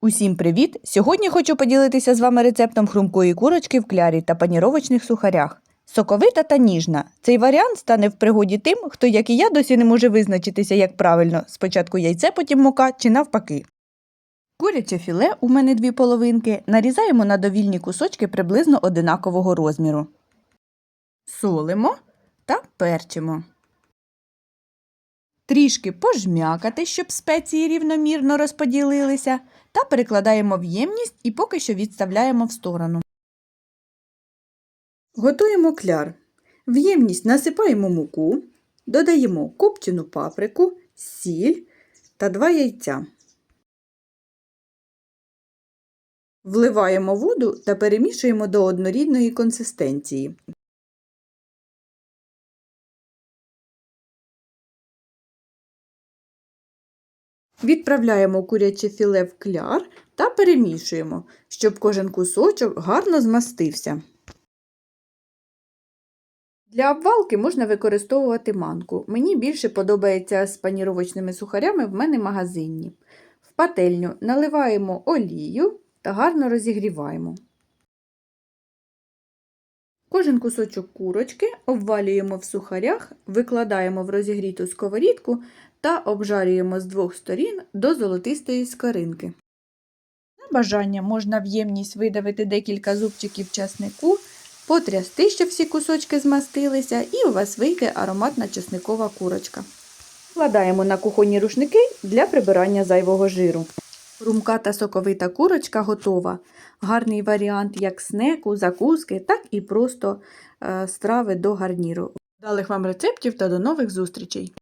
Усім привіт! Сьогодні хочу поділитися з вами рецептом хрумкої курочки в клярі та паніровочних сухарях. Соковита та ніжна. Цей варіант стане в пригоді тим, хто, як і я, досі не може визначитися, як правильно спочатку яйце, потім мука чи навпаки. Куряче філе у мене дві половинки нарізаємо на довільні кусочки приблизно одинакового розміру. Солимо та перчимо. Трішки пожмякати, щоб спеції рівномірно розподілилися, та перекладаємо в ємність і поки що відставляємо в сторону. Готуємо кляр. В ємність насипаємо муку, додаємо копчену паприку, сіль та два яйця. Вливаємо воду та перемішуємо до однорідної консистенції. Відправляємо куряче філе в кляр та перемішуємо, щоб кожен кусочок гарно змастився. Для обвалки можна використовувати манку. Мені більше подобається з паніровочними сухарями в мене магазинні. В пательню наливаємо олію та гарно розігріваємо. Кожен кусочок курочки обвалюємо в сухарях, викладаємо в розігріту сковорідку та обжарюємо з двох сторін до золотистої скоринки. На бажання можна в ємність видавити декілька зубчиків часнику, потрясти, щоб всі кусочки змастилися, і у вас вийде ароматна часникова курочка. Вкладаємо на кухонні рушники для прибирання зайвого жиру. Румка та соковита курочка готова. Гарний варіант як снеку, закуски, так і просто е, страви до гарніру. Далих вам рецептів та до нових зустрічей!